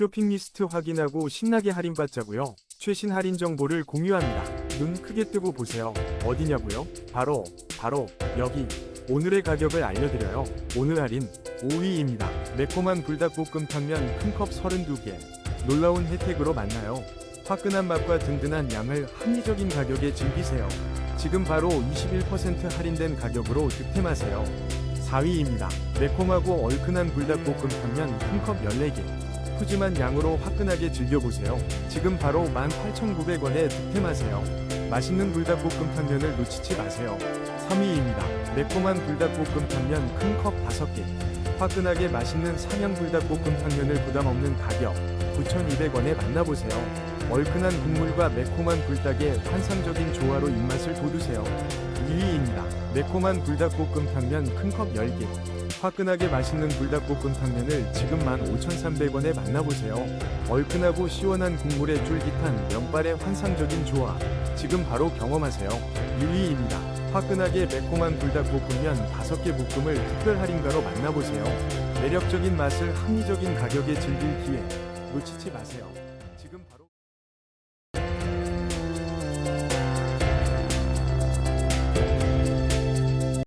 쇼핑 리스트 확인하고 신나게 할인받자고요. 최신 할인 정보를 공유합니다. 눈 크게 뜨고 보세요. 어디냐고요? 바로 바로 여기. 오늘의 가격을 알려드려요. 오늘 할인 5위입니다. 매콤한 불닭볶음탕면 큰 컵 32개. 놀라운 혜택으로 만나요. 화끈한 맛과 든든한 양을 합리적인 가격에 즐기세요. 지금 바로 21% 할인된 가격으로 득템하세요. 4위입니다. 매콤하고 얼큰한 불닭볶음탕면 큰컵 14개. 푸짐한 양으로 화끈하게 즐겨보세요. 지금 바로 18,900원에 득템하세요. 맛있는 불닭볶음 탕면을 놓치지 마세요. 3위입니다. 매콤한 불닭볶음 탕면 큰 컵 5개. 화끈하게 맛있는 삼양 불닭볶음 탕면을 부담 없는 가격 9,200원에 만나보세요. 얼큰한 국물과 매콤한 불닭의 환상적인 조화로 입맛을 돋우세요. 2위입니다. 매콤한 불닭볶음 탕면 큰 컵 10개. 화끈하게 맛있는 불닭볶음 탕면을 지금 15,300원에 만나보세요. 얼큰하고 시원한 국물에 쫄깃한 면발의 환상적인 조화. 지금 바로 경험하세요. 1위입니다. 화끈하게 매콤한 불닭볶음면 5개 볶음을 특별 할인가로 만나보세요. 매력적인 맛을 합리적인 가격에 즐길 기회 놓치지 마세요.